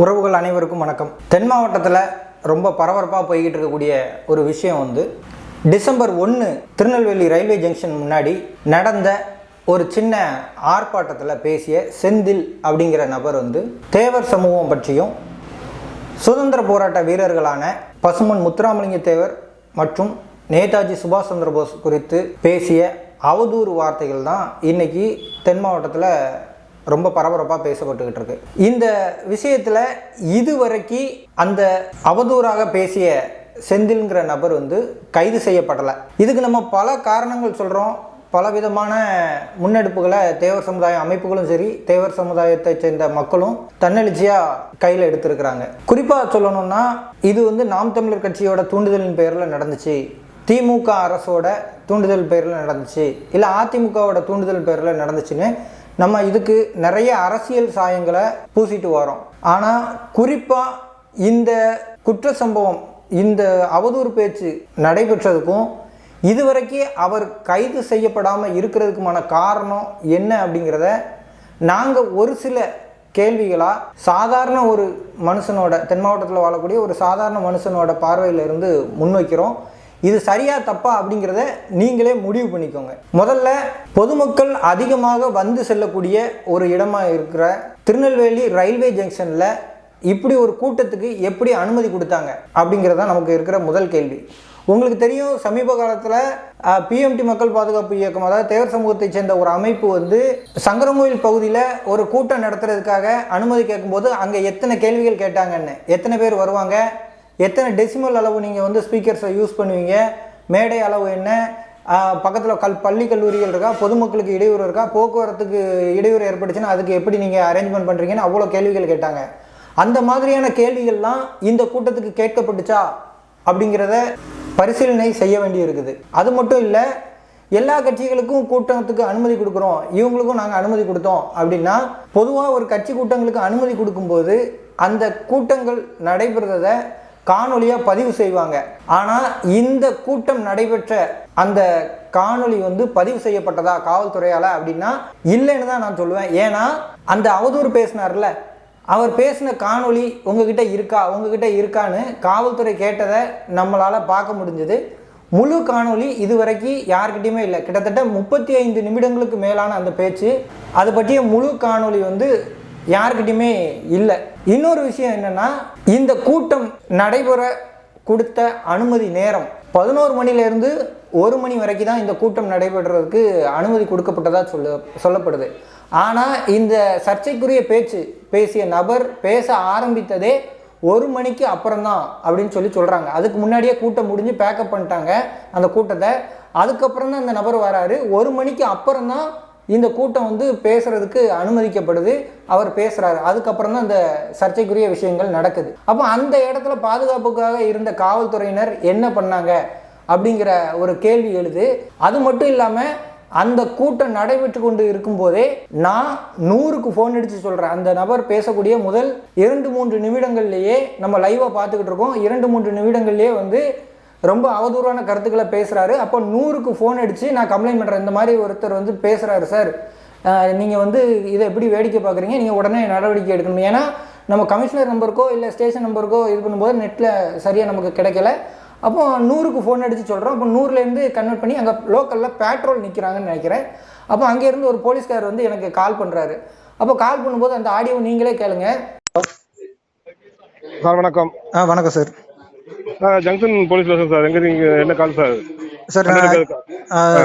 உறவுகள் அனைவருக்கும் வணக்கம். தென் மாவட்டத்தில் ரொம்ப பரபரப்பாக போய்கிட்டு இருக்கக்கூடிய ஒரு விஷயம் வந்து டிசம்பர் ஒன்று திருநெல்வேலி ரயில்வே ஜங்ஷன் முன்னாடி நடந்த ஒரு சின்ன ஆர்ப்பாட்டத்தில் பேசிய செந்தில் அப்படிங்கிற நபர் வந்து தேவர் சமூகம் பற்றியும் சுதந்திர போராட்ட வீரர்களான பசுமன் முத்துராமலிங்க தேவர் மற்றும் நேதாஜி சுபாஷ் சந்திர போஸ் குறித்து பேசிய அவதூறு வார்த்தைகள் தான் இன்னைக்கு தென் மாவட்டத்தில் ரொம்ப பரபரப்பாக பேசப்பட்டுக்கிட்டு இருக்கு இந்த விஷயத்தில் இதுவரைக்கும் அந்த அவதூறாக பேசிய செந்தில்ங்கிற நபர் வந்து கைது செய்யப்படலை. இதுக்கு நம்ம பல காரணங்கள் சொல்கிறோம் பல விதமான முன்னெடுப்புகளை தேவர் சமுதாய அமைப்புகளும் சரி தேவர் சமுதாயத்தை சேர்ந்த மக்களும் தன்னெழுச்சியாக கையில் எடுத்திருக்கிறாங்க. குறிப்பாக சொல்லணும்னா இது வந்து நாம் தமிழர் கட்சியோட தூண்டுதலின் பெயரில் நடந்துச்சு. திமுக அரசோட தூண்டுதல் பேரில் நடந்துச்சு. இல்லை அதிமுகவோட தூண்டுதல் பேரில் நடந்துச்சுன்னு நம்ம இதுக்கு நிறைய அரசியல் சாயங்களை பூசிட்டு வரோம். ஆனால் குறிப்பாக இந்த குற்ற சம்பவம் இந்த அவதூறு பேச்சு நடைபெற்றதுக்கும் இதுவரைக்கும் அவர் கைது செய்யப்படாமல் இருக்கிறதுக்குமான காரணம் என்ன அப்படிங்கிறத நாங்கள் ஒரு சில கேள்விகளாக சாதாரண ஒரு மனுஷனோட தென் மாவட்டத்தில் வாழக்கூடிய ஒரு சாதாரண மனுஷனோட பார்வையிலிருந்து முன்வைக்கிறோம். இது சரியா தப்பா அப்படிங்கிறத நீங்களே முடிவு பண்ணிக்கோங்க. முதல்ல பொதுமக்கள் அதிகமாக வந்து செல்லக்கூடிய ஒரு இடமா இருக்கிற திருநெல்வேலி ரயில்வே ஜங்ஷனில் இப்படி ஒரு கூட்டத்துக்கு எப்படி அனுமதி கொடுத்தாங்க அப்படிங்கிறது தான் நமக்கு இருக்கிற முதல் கேள்வி. உங்களுக்கு தெரியும் சமீப காலத்தில் பிஎம்டி மக்கள் பாதுகாப்பு இயக்கம் அதாவது தேவர் சமூகத்தை சேர்ந்த ஒரு அமைப்பு வந்து சங்கரங்கோயில் பகுதியில் ஒரு கூட்டம் நடத்துறதுக்காக அனுமதி கேட்கும்போது அங்கே எத்தனை கேள்விகள் கேட்டாங்கன்னு எத்தனை பேர் வருவாங்க எத்தனை டெசிமல் அளவு நீங்கள் வந்து ஸ்பீக்கர்ஸை யூஸ் பண்ணுவீங்க? மேடை அளவு என்ன? பக்கத்தில் கல் பள்ளி கல்லூரிகள் இருக்கா? பொதுமக்களுக்கு இடையூறு இருக்கா? போக்குவரத்துக்கு இடையூறு ஏற்பட்டுச்சுன்னா அதுக்கு எப்படி நீங்கள் அரேஞ்ச்மெண்ட் பண்ணுறீங்கன்னு அவ்வளோ கேள்விகள் கேட்டாங்க. அந்த மாதிரியான கேள்விகள்லாம் இந்த கூட்டத்துக்கு கேட்கப்பட்டுச்சா? அப்படிங்கிறத பரிசீலனை செய்ய வேண்டி இருக்குது அது மட்டும் இல்லை எல்லா கட்சிகளுக்கும் கூட்டத்துக்கு அனுமதி கொடுக்குறோம். இவங்களுக்கும் நாங்கள் அனுமதி கொடுத்தோம். அப்படின்னா பொதுவாக ஒரு கட்சி கூட்டங்களுக்கு அனுமதி கொடுக்கும்போது அந்த கூட்டங்கள் நடைபெறதை காணொலியாக பதிவு செய்வாங்க. ஆனால் இந்த கூட்டம் நடைபெற்ற அந்த காணொளி வந்து பதிவு செய்யப்பட்டதா காவல்துறையால் அப்படின்னா இல்லைன்னு தான் நான் சொல்லுவேன். ஏன்னா அந்த அவதூறு பேசினார்ல அவர் பேசின காணொளி உங்ககிட்ட இருக்கா உங்ககிட்ட இருக்கான்னு காவல்துறை கேட்டதை நம்மளால் பார்க்க முடிஞ்சது. முழு காணொளி இதுவரைக்கும் யார்கிட்டையுமே இல்லை. கிட்டத்தட்ட முப்பத்தி ஐந்து நிமிடங்களுக்கு மேலான அந்த பேச்சு அது பற்றிய முழு காணொளி வந்து யாருக்கிட்டையுமே இல்லை. இன்னொரு விஷயம் என்னன்னா இந்த கூட்டம் நடைபெற கொடுத்த அனுமதி நேரம் பதினோரு மணிலேருந்து ஒரு மணி வரைக்கும் தான் இந்த கூட்டம் நடைபெறுறதுக்கு அனுமதி கொடுக்கப்பட்டதாக சொல்ல சொல்லப்படுது. ஆனால் இந்த சர்ச்சைக்குரிய பேச்சு பேசிய நபர் பேச ஆரம்பித்ததே ஒரு மணிக்கு அப்புறம்தான் அப்படின்னு சொல்லி சொல்கிறாங்க அதுக்கு முன்னாடியே கூட்டம் முடிஞ்சு பேக்கப் பண்ணிட்டாங்க அந்த கூட்டத்தை. அதுக்கப்புறம் தான் இந்த நபர் வராரு. ஒரு மணிக்கு அப்புறம் தான் இந்த கூட்டம் வந்து பேசுறதுக்கு அனுமதிக்கப்படுது. அவர் பேசுறாரு. அதுக்கப்புறம் தான் இந்த சர்ச்சைக்குரிய விஷயங்கள் நடக்குது. அப்போ அந்த இடத்துல பாதுகாப்புக்காக இருந்த காவல்துறையினர் என்ன பண்ணாங்க அப்படிங்கிற ஒரு கேள்வி எழுது. அது மட்டும் இல்லாமல் அந்த கூட்டம் நடைபெற்று கொண்டு இருக்கும்போதே நான் நூறுக்கு ஃபோன் அடித்து சொல்கிறேன் அந்த நபர் பேசக்கூடிய முதல் இரண்டு மூன்று நிமிடங்கள்லேயே நம்ம லைவாக பார்த்துக்கிட்டு இருக்கோம். இரண்டு மூன்று நிமிடங்கள்லேயே வந்து ரொம்ப அவதூறான கருத்துக்களை பேசுகிறாரு அப்போ நூறுக்கு ஃபோன் அடித்து நான் கம்ப்ளைண்ட் பண்ணுறேன் இந்த மாதிரி ஒருத்தர் வந்து பேசுகிறாரு சார் நீங்கள் வந்து இதை எப்படி வேடிக்கை பார்க்குறீங்க? நீங்கள் உடனே நடவடிக்கை எடுக்கணும். ஏன்னா நம்ம கமிஷனர் நம்பருக்கோ இல்லை ஸ்டேஷன் நம்பருக்கோ இது பண்ணும்போது நெட்டில் சரியாக நமக்கு கிடைக்கல. அப்போ நூறுக்கு ஃபோன் அடித்து சொல்கிறோம் அப்போ நூறுலேருந்து கன்வெர்ட் பண்ணி அங்கே லோக்கலில் பேட்ரோல் நிற்கிறாங்கன்னு நினைக்கிறேன். அப்போ அங்கேருந்து ஒரு போலீஸ்கார் வந்து எனக்கு கால் பண்ணுறாரு அப்போ கால் பண்ணும்போது அந்த ஆடியோ நீங்களே கேளுங்க. சார் வணக்கம். ஆ வணக்கம் sir junction police station sir. எங்க நீங்க என்ன கால் சார்? சார்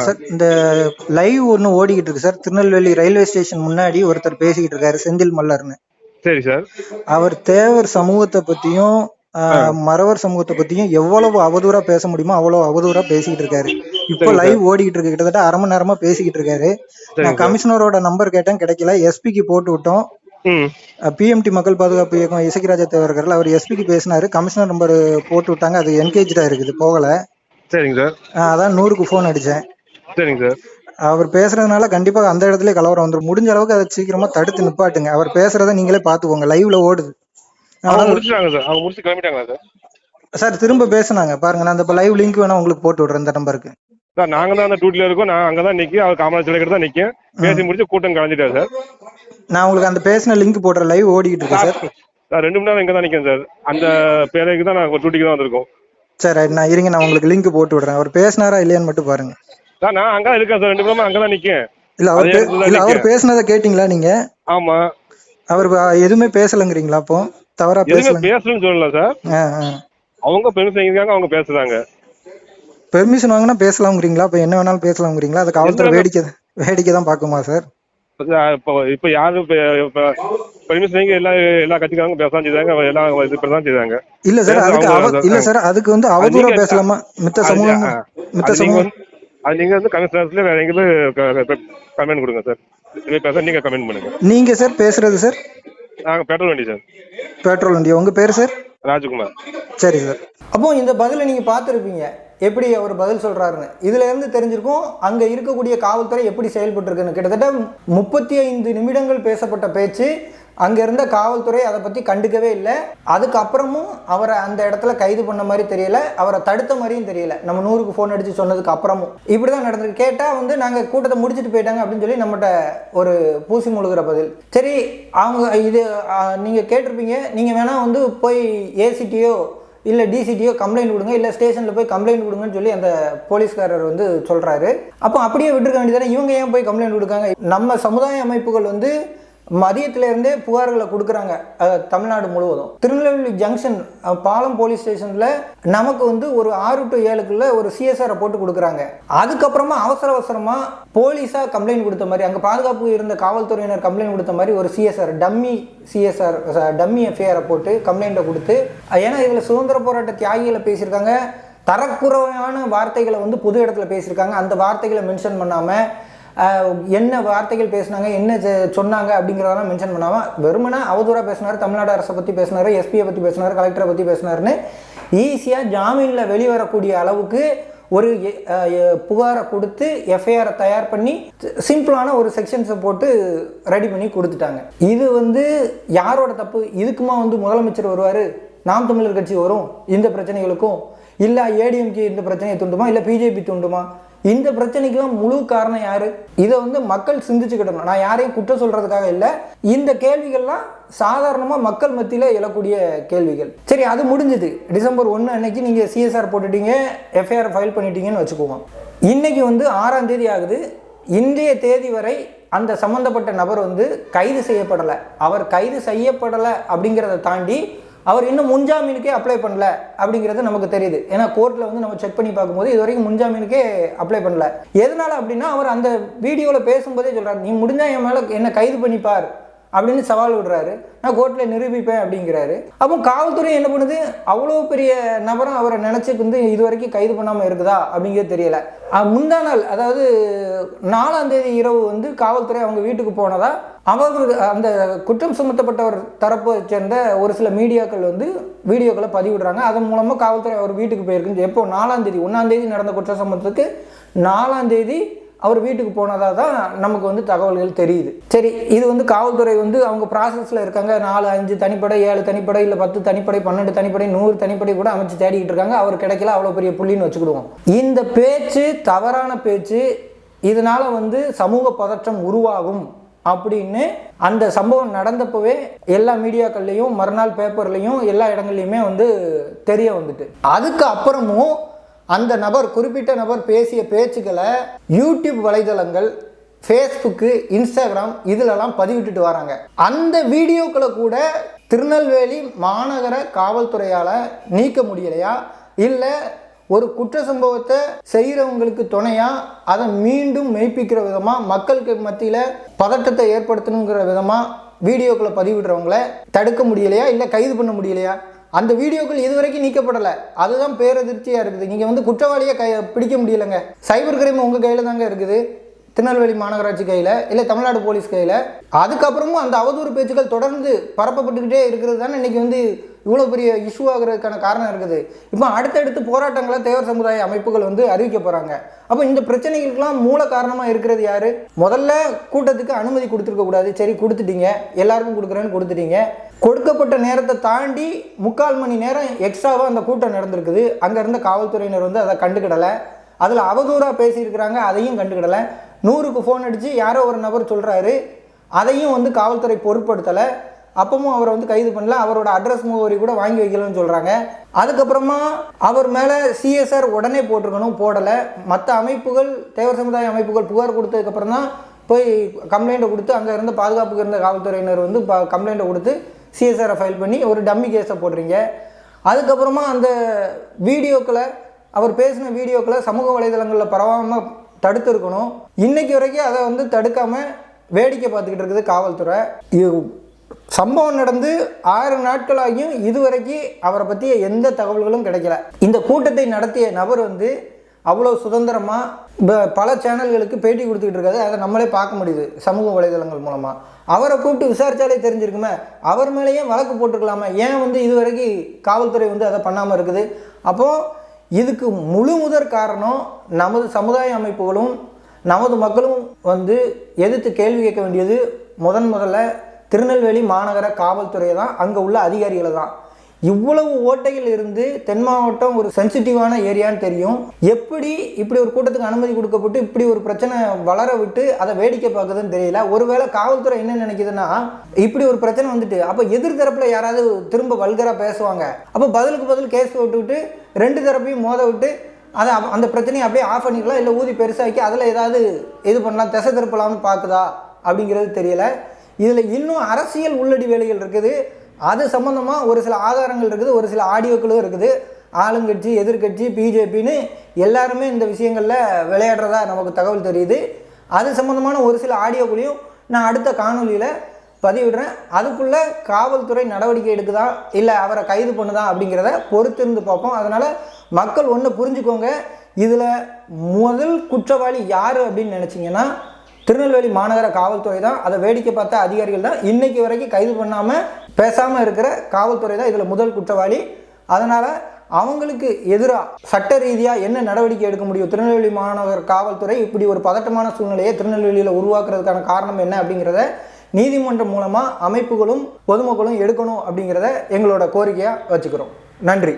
சார் இந்த லைவ் ஒன்று ஓடிக்கிட்டு இருக்கு சார். திருநெல்வேலி ரயில்வே ஸ்டேஷன் முன்னாடி ஒருத்தர் பேசிக்கிட்டு இருக்காரு செந்தில் மல்லர்னு. சரி சார். அவர் தேவர் சமூகத்தை பத்தியும் மறவர் சமூகத்தை பத்தியும் எவ்வளவு அவதூறா பேச முடியுமோ அவ்வளவு அவதூறா பேசிக்கிட்டு இருக்காரு. இப்போ லைவ் ஓடிக்கிட்டு இருக்கு. கிட்டத்தட்ட அரை மணி நேரமா பேசிக்கிட்டு இருக்காரு. நான் கமிஷனரோட நம்பர் கேட்டேன் கிடைக்கல. எஸ்பிக்கு போட்டு விட்டோம். பிஎம்டி மக்கள் பாதுகாப்பு இயக்கம் இசக்கிராஜா தேவர்கள் அவர் எஸ்பிக்கு பேசினாரு. கமிஷனர் நம்பர் போட்டு விட்டாங்க. அது என்கேஜா இருக்குது. போகல. சரிங்க சார். அதான் நூறுக்கு ஃபோன் அடிச்சேன். சரிங்க சார். அவர் பேசுறதுனால கண்டிப்பா அந்த இடத்துல கலவரம் வந்துடும் முடிஞ்ச அளவுக்கு அதை சீக்கிரமா தடுத்து நிப்பாட்டுங்க. அவர் பேசுறத நீங்களே பாத்துக்கோங்க லைவ்ல ஓடுது. சார். திரும்ப பேசுனாங்க. பாருங்க நான் இந்த லைவ் லிங்க் வேணா உங்களுக்கு போட்டு விடுறேன் இந்த நம்பருக்கு. சார் நாங்க தான் அந்த டியூட்டில இருக்கோம். நான் அங்க தான் நிக்கி அவர் காமராஜ் சிலை தான் நிக்கேன். பேசி முடிச்சு கூட்டம் கலைஞ்சிட்டாரு சார். நான் உங்களுக்கு அந்த பேசின லிங்க் போடுற லைவ் ஓடிக்கிட்டு இருக்கு சார் சார் ரெண்டு மணி நேரம் இங்கே தான் நிற்கிறேன் சார். அந்த பேரைக்கு தான் நான் டியூட்டிக்கு தான் வந்திருக்கோம். சரி நான் இருங்க நான் உங்களுக்கு லிங்க் போட்டு விடுறேன். அவர் பேசினாரா இல்லையான்னு மட்டும் பாருங்க. சார் நான் அங்கே இருக்கேன் சார். ரெண்டு மணி அங்கே தான் நிற்கேன் இல்ல அவர் இல்ல அவர். பேசினதை கேட்டிங்களா நீங்க? ஆமாம் அவர் எதுவுமே பேசலங்கிறீங்களா அப்போ? தவறா பேசல. பேசணும்னு சொல்லல சார். அவங்க பெருமை செஞ்சிருக்காங்க அவங்க பேசுறாங்க. பெர்மிஷன் வாங்கினா பேசலாம்ங்கிறீங்களா? அப்ப என்ன வேணாலும் பேசலாம்ங்கிறீங்களா? அது காவல்துறை வேடிக்கை வேடிக்கை தான் பார்க்குமா சார் இப்போ இப்போ யாரும் இப்போ பெர்மிஷன் வாங்கி எல்லா எல்லா கட்சிக்காரங்க பேச தான் செய்தாங்க அவங்க எல்லாம் இது பண்ண தான் செய்தாங்க இல்ல சார் அதுக்கு இல்ல சார் அதுக்கு வந்து அவதூறா நீங்க- பேசலாமா? மித்த சமூகம் மித்த நீங்க சமூகம் அது நீங்க வந்து கமிஷனர்ஸ்ல வேற எங்கேயும் கமெண்ட் கொடுங்க சார். இதுவே பேச நீங்க கமெண்ட் பண்ணுங்க. நீங்க சார் பேசுறது சார்? நாங்க பெட்ரோல் வண்டி சார். பெட்ரோல் வண்டி. உங்க பேர் சார்? ராஜ்குமார். சரி சார். அப்போ இந்த பதிலை நீங்கள் பார்த்துருப்பீங்க. எப்படி அவர் பதில் சொல்கிறாருன்னு இதுலேருந்து தெரிஞ்சிருக்கும் அங்கே இருக்கக்கூடிய காவல்துறை எப்படி செயல்பட்டுருக்குன்னு. கிட்டத்தட்ட முப்பத்தி ஐந்து நிமிடங்கள் பேசப்பட்ட பேச்சு அங்கே இருந்த காவல்துறை அதை பற்றி கண்டுக்கவே இல்லை. அதுக்கப்புறமும் அவரை அந்த இடத்துல கைது பண்ண மாதிரி தெரியல அவரை தடுத்த மாதிரியும் தெரியல. நம்ம நூறுக்கு ஃபோன் அடித்து சொன்னதுக்கு அப்புறமும். இப்படி தான் நடந்திருக்கு. கேட்டால் வந்து நாங்கள் கூட்டத்தை முடிச்சுட்டு போயிட்டாங்க அப்படின்னு சொல்லி நம்மகிட்ட ஒரு பூசி முழுகிற பதில். சரி அவங்க இது நீங்கள் கேட்டிருப்பீங்க. நீங்கள் வேணால் வந்து போய் ஏசிட்டியோ இல்லை டிசிடியோ கம்ப்ளைண்ட் கொடுங்க இல்லை ஸ்டேஷனில் போய் கம்ப்ளைண்ட் கொடுங்கன்னு சொல்லி அந்த போலீஸ்காரர் வந்து சொல்கிறாரு அப்போ அப்படியே விட்டுருக்க வேண்டியதானே? இவங்க ஏன் போய் கம்ப்ளைண்ட் கொடுக்காங்க? நம்ம சமுதாய அமைப்புகள் வந்து மதியத்துலேருந்தே புகார்களை கொடுக்குறாங்க தமிழ்நாடு முழுவதும். திருநெல்வேலி ஜங்ஷன் பாலம் போலீஸ் ஸ்டேஷனில் நமக்கு வந்து ஒரு ஆறு டு ஏழுக்குள்ள ஒரு சிஎஸ்ஆரை போட்டு கொடுக்குறாங்க. அதுக்கப்புறமா அவசர அவசரமாக போலீஸாக கம்ப்ளைண்ட் கொடுத்த மாதிரி அங்கே பாதுகாப்பு இருந்த காவல்துறையினர் கம்ப்ளைண்ட் கொடுத்த மாதிரி ஒரு சிஎஸ்ஆர் டம்மி சிஎஸ்ஆர் டம்மி எஃப்ஐஆரை போட்டு கம்ப்ளைண்ட்டை கொடுத்து ஏன்னா இதில் சுதந்திர போராட்ட தியாகிகளை பேசியிருக்காங்க. தரக்குறையான வார்த்தைகளை வந்து பொது இடத்துல பேசியிருக்காங்க. அந்த வார்த்தைகளை மென்ஷன் பண்ணாமல் என்ன வார்த்தைகள் பேசுனாங்க என்ன செ- சொன்னாங்க அப்படிங்கிறதெல்லாம் மென்ஷன் பண்ணாமல் வெறுமனா அவதூறாக பேசினார் தமிழ்நாடு அரசை பற்றி பேசினார் எஸ்பியை பற்றி பேசினார் கலெக்டரை பற்றி பேசினார்னு ஈஸியாக ஜாமீனில் வெளிவரக்கூடிய அளவுக்கு ஒரு எ- புகாரை கொடுத்து எஃப்ஐஆரை தயார் பண்ணி சிம்பிளான ஒரு செக்ஷன்ஸை போட்டு ரெடி பண்ணி கொடுத்துட்டாங்க. இது வந்து யாரோட தப்பு? இதுக்குமா வந்து முதலமைச்சர் வருவார்? நாம் தமிழர் கட்சி வரும் இந்த பிரச்சனைகளுக்கும்? இல்லை ஏடிஎம்கே இந்த பிரச்சனையை தூண்டுமா? இல்லை பிஜேபி தூண்டுமா? இந்த பிரச்சனைக்கெல்லாம் முழு காரணம் யாரு? இதை வந்து மக்கள் சிந்திச்சுக்கிடணும் நான் யாரையும் குற்றம் சொல்றதுக்காக இல்லை. இந்த கேள்விகள்லாம் சாதாரணமாக மக்கள் மத்தியில் எழக்கூடிய கேள்விகள். சரி அது முடிஞ்சது. டிசம்பர் ஒன்று அன்னைக்கு நீங்கள் சிஎஸ்ஆர் போட்டுட்டீங்க எஃப்ஐஆர் ஃபைல் பண்ணிட்டீங்கன்னு வச்சுக்குவோம் இன்னைக்கு வந்து ஆறாம் தேதி ஆகுது. இன்றைய தேதி வரை அந்த சம்மந்தப்பட்ட நபர் வந்து கைது செய்யப்படலை. அவர் கைது செய்யப்படலை அப்படிங்கிறத தாண்டி அவர் இன்னும் முன்ஜாமீனுக்கே அப்ளை பண்ணல அப்படிங்கிறது நமக்கு தெரியுது. ஏன்னா கோர்ட்டில் வந்து நம்ம செக் பண்ணி பார்க்கும்போது இது வரைக்கும் முன்ஜாமீனுக்கே அப்ளை பண்ணல. எதனால அப்படின்னா அவர் அந்த வீடியோவில் பேசும்போதே சொல்கிறார் நீ முடிஞ்சா என் மேலே என்ன கைது பண்ணிப்பார் அப்படின்னு சவால் விடுறாரு. நான் கோர்ட்டில் நிரூபிப்பேன் அப்படிங்கிறாரு. அப்போ காவல்துறை என்ன பண்ணுது? அவ்வளோ பெரிய நபரும் அவரை நினச்சி வந்து இது வரைக்கும் கைது பண்ணாமல் இருக்குதா? அப்படிங்கிறது தெரியல. முந்தா நாள் அதாவது நாலாம் தேதி இரவு வந்து காவல்துறை அவங்க வீட்டுக்கு போனதா? அவர்கள் அந்த குற்றம் சுமத்தப்பட்டவர் தரப்பை சேர்ந்த ஒரு சில மீடியாக்கள் வந்து வீடியோக்களை பதிவிடுறாங்க. அதன் மூலமாக காவல்துறை அவர் வீட்டுக்கு போயிருக்குன்னு எப்போ? நாலாம் தேதி ஒன்றாம் தேதி நடந்த குற்ற சம்பவத்துக்கு நாலாம் தேதி அவர் வீட்டுக்கு போனதாக தான் நமக்கு வந்து தகவல்கள் தெரியுது. சரி இது வந்து காவல்துறை வந்து அவங்க ப்ராசஸில் இருக்காங்க. நாலு அஞ்சு தனிப்படை ஏழு தனிப்படை இல்லை பத்து தனிப்படை பன்னெண்டு தனிப்படை நூறு தனிப்படை கூட அமைச்சு தேடிக்கிட்டு இருக்காங்க. அவர் கிடைக்கல அவ்வளோ பெரிய புள்ளின்னு வச்சுக்கிடுவோம். இந்த பேச்சு தவறான பேச்சு இதனால் வந்து சமூக பதற்றம் உருவாகும். அப்படின்னு அந்த சம்பவம் நடந்தப்பவே எல்லா மீடியாக்கள்லையும் மறுநாள் பேப்பர்லையும் எல்லா இடங்கள்லையுமே வந்து தெரிய வந்துட்டு. அதுக்கு அப்புறமும் அந்த நபர் குறிப்பிட்ட நபர் பேசிய பேச்சுக்களை யூடியூப் வலைதளங்கள் ஃபேஸ்புக்கு இன்ஸ்டாகிராம் இதிலெல்லாம் பதிவிட்டுட்டு வராங்க. அந்த வீடியோக்களை கூட திருநெல்வேலி மாநகர காவல்துறையால் நீக்க முடியலையா? இல்லை ஒரு குற்ற சம்பவத்தை செய்கிறவங்களுக்கு துணையா அதை மீண்டும் மெய்ப்பிக்கிற விதமாக மக்களுக்கு மத்தியில் பதட்டத்தை ஏற்படுத்தணுங்கிற விதமாக வீடியோக்களை பதிவிடுறவங்கள தடுக்க முடியலையா? இல்லை கைது பண்ண முடியலையா? அந்த வீடியோக்கள் இதுவரைக்கும் நீக்கப்படலை. அதுதான் பேரதிர்ச்சியாக இருக்குது. நீங்கள் வந்து குற்றவாளியை கை பிடிக்க முடியலைங்க. சைபர் கிரைம் உங்கள் கையில் தாங்க இருக்குது. திருநெல்வேலி மாநகராட்சி கையில் இல்லை தமிழ்நாடு போலீஸ் கையில். அதுக்கப்புறமும் அந்த அவதூறு பேச்சுக்கள் தொடர்ந்து பரப்பப்பட்டுக்கிட்டே இருக்கிறது தானே? இன்றைக்கி வந்து இவ்வளோ பெரிய இஷ்யூ ஆகிறதுக்கான காரணம் இருக்குது. இப்போ அடுத்தடுத்து போராட்டங்களை தேவர் சமுதாய அமைப்புகள் வந்து அறிவிக்க போகிறாங்க அப்போ இந்த பிரச்சனைகளுக்கெல்லாம் மூல காரணமாக இருக்கிறது யார்? முதல்ல கூட்டத்துக்கு அனுமதி கொடுத்துருக்கக்கூடாது சரி கொடுத்துட்டீங்க. எல்லாருக்கும் கொடுக்குறேன்னு கொடுத்துட்டீங்க. கொடுக்கப்பட்ட நேரத்தை தாண்டி முக்கால் மணி நேரம் எக்ஸ்ட்ராவாக அந்த கூட்டம் நடந்திருக்குது. அங்கே இருந்த காவல்துறையினர் வந்து அதை கண்டுக்கிடலை. அதில் அவதூறாக பேசியிருக்கிறாங்க அதையும் கண்டுக்கிடலை. நூறுக்கு ஃபோன் அடித்து யாரோ ஒரு நபர் சொல்கிறாரு அதையும் வந்து காவல்துறை பொருட்படுத்தலை. அப்பவும் அவரை வந்து கைது பண்ணல. அவரோட அட்ரஸ் முகவரி கூட வாங்கி வைக்கலன்னு சொல்கிறாங்க அதுக்கப்புறமா அவர் மேலே சிஎஸ்ஆர் உடனே போட்டிருக்கணும் போடலை. மற்ற அமைப்புகள் தேவர் சமுதாய அமைப்புகள் புகார் கொடுத்ததுக்கப்புறம் தான் போய் கம்ப்ளைண்ட்டை கொடுத்து அங்கே இருந்த பாதுகாப்புக்கு இருந்த காவல்துறையினர் வந்து கம்ப்ளைண்ட்டை கொடுத்து சிஎஸ்ஆரை ஃபைல் பண்ணி ஒரு டம்மி கேஸை போடுறீங்க அதுக்கப்புறமா அந்த வீடியோக்களை அவர் பேசின வீடியோக்களை சமூக வலைதளங்களில் பரவாமல் தடுத்துருக்கணும். இன்னைக்கு வரைக்கும் அதை வந்து தடுக்காமல் வேடிக்கை பார்த்துக்கிட்டு இருக்குது காவல்துறை. இது சம்பவம் நடந்து ஆறு நாட்கள் ஆகியும் இதுவரைக்கும் அவரை பற்றிய எந்த தகவல்களும் கிடைக்கல. இந்த கூட்டத்தை நடத்திய நபர் வந்து அவ்வளோ சுதந்திரமாக பல சேனல்களுக்கு பேட்டி கொடுத்துக்கிட்டு இருக்காது அதை நம்மளே பார்க்க முடியுது சமூக வலைதளங்கள் மூலமாக அவரை கூப்பிட்டு விசாரித்தாலே தெரிஞ்சிருக்குமே. அவர் மேலேயே வழக்கு போட்டிருக்கலாமே. ஏன் வந்து இதுவரைக்கும் காவல்துறை வந்து அதை பண்ணாமல் இருக்குது? அப்போது இதுக்கு முழு முதற் காரணம் நமது சமுதாய அமைப்புகளும் நமது மக்களும் வந்து எதிர்த்து கேள்வி கேட்க வேண்டியது முதன் முதல்ல திருநெல்வேலி மாநகர காவல்துறையை தான் அங்கே உள்ள அதிகாரிகளை தான் இவ்வளவு ஓட்டையில் இருந்து தென் மாவட்டம் ஒரு சென்சிட்டிவான ஏரியான்னு தெரியும். எப்படி இப்படி ஒரு கூட்டத்துக்கு அனுமதி கொடுக்கப்பட்டு இப்படி ஒரு பிரச்சனை வளர விட்டு அதை வேடிக்கை பார்க்குதுன்னு தெரியல. ஒருவேளை காவல்துறை என்ன நினைக்குதுன்னா இப்படி ஒரு பிரச்சனை வந்துட்டு அப்போ எதிர் யாராவது திரும்ப வல்கராக பேசுவாங்க. அப்போ பதிலுக்கு பதில் கேஸ் விட்டுவிட்டு ரெண்டு தரப்பையும் மோத விட்டு அதை அந்த பிரச்சனையை அப்படியே ஆஃப் பண்ணிக்கலாம் இல்லை ஊதி பெருசாக்கி அதில் ஏதாவது இது பண்ணலாம் திசை திருப்பலாம்னு பார்க்குதா அப்படிங்கிறது தெரியல. இதில் இன்னும் அரசியல் உள்ளடி வேலைகள் இருக்குது. அது சம்மந்தமாக ஒரு சில ஆதாரங்கள் இருக்குது ஒரு சில ஆடியோக்களும் இருக்குது. ஆளுங்கட்சி எதிர்க்கட்சி பிஜேபின்னு எல்லாருமே இந்த விஷயங்களில் விளையாடுறதா நமக்கு தகவல் தெரியுது. அது சம்மந்தமான ஒரு சில ஆடியோக்களையும் நான் அடுத்த காணொலியில் பதிவிடுறேன். அதுக்குள்ளே காவல்துறை நடவடிக்கை எடுக்குதா இல்லை அவரை கைது பண்ணுதா அப்படிங்கிறத பொறுத்திருந்து பார்ப்போம். அதனால் மக்கள் ஒன்று புரிஞ்சுக்கோங்க. இதில் முதல் குற்றவாளி யார் அப்படின்னு நினச்சிங்கன்னா திருநெல்வேலி மாநகர காவல்துறை தான் அதை வேடிக்கை பார்த்த அதிகாரிகள் தான் இன்றைக்கு வரைக்கும் கைது பண்ணாமல் பேசாமல் இருக்கிற காவல்துறை தான் இதில் முதல் குற்றவாளி. அதனால் அவங்களுக்கு எதிராக சட்ட ரீதியாக என்ன நடவடிக்கை எடுக்க முடியும்? திருநெல்வேலி மாநகர காவல்துறை இப்படி ஒரு பதட்டமான சூழ்நிலையை திருநெல்வேலியில் உருவாக்குறதுக்கான காரணம் என்ன அப்படிங்கிறத நீதிமன்றம் மூலமாக அமைப்புகளும் பொதுமக்களும் எடுக்கணும் அப்படிங்கிறத எங்களோட கோரிக்கையாக வச்சுக்கிறோம். நன்றி.